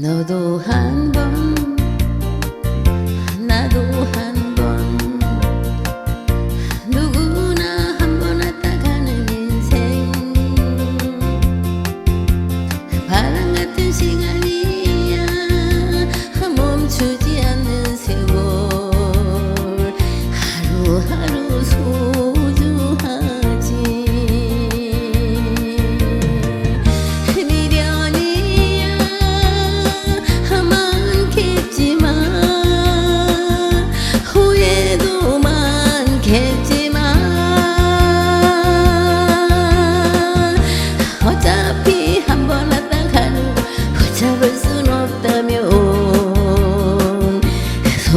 너도 한 번 나도 한 번. 누구나 한 번 왔다 가는 인생. 바람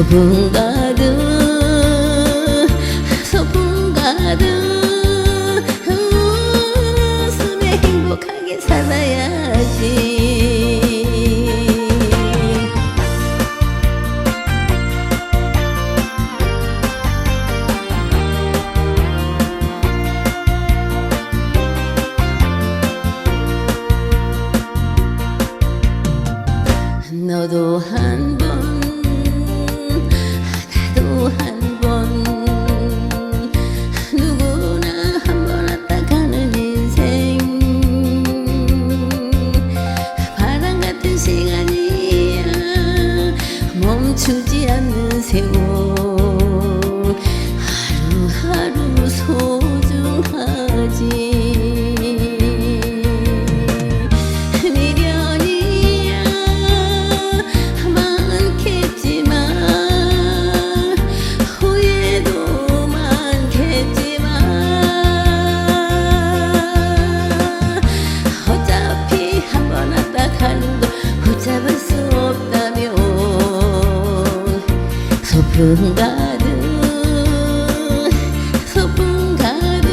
소풍 가듯 소풍 가듯 웃음에 행복하게 살아야지. 너도 한 멈추지 않는 세월. 금 가득 소품 가득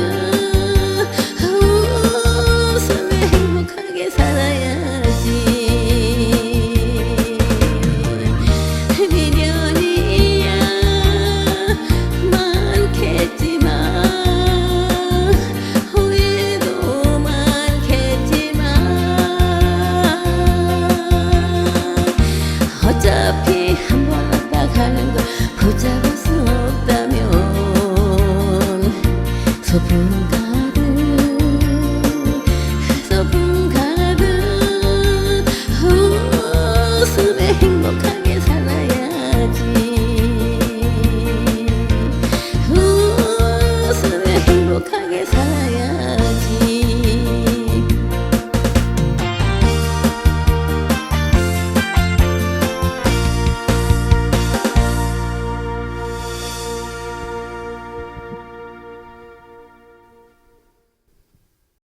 웃음에 행복하게 살아야지. 미련이야 많겠지만 후회도 많겠지만 어차피 소풍가득 소풍가득 웃음에 행복하게 살아야지 웃음에 행복하게 살 아.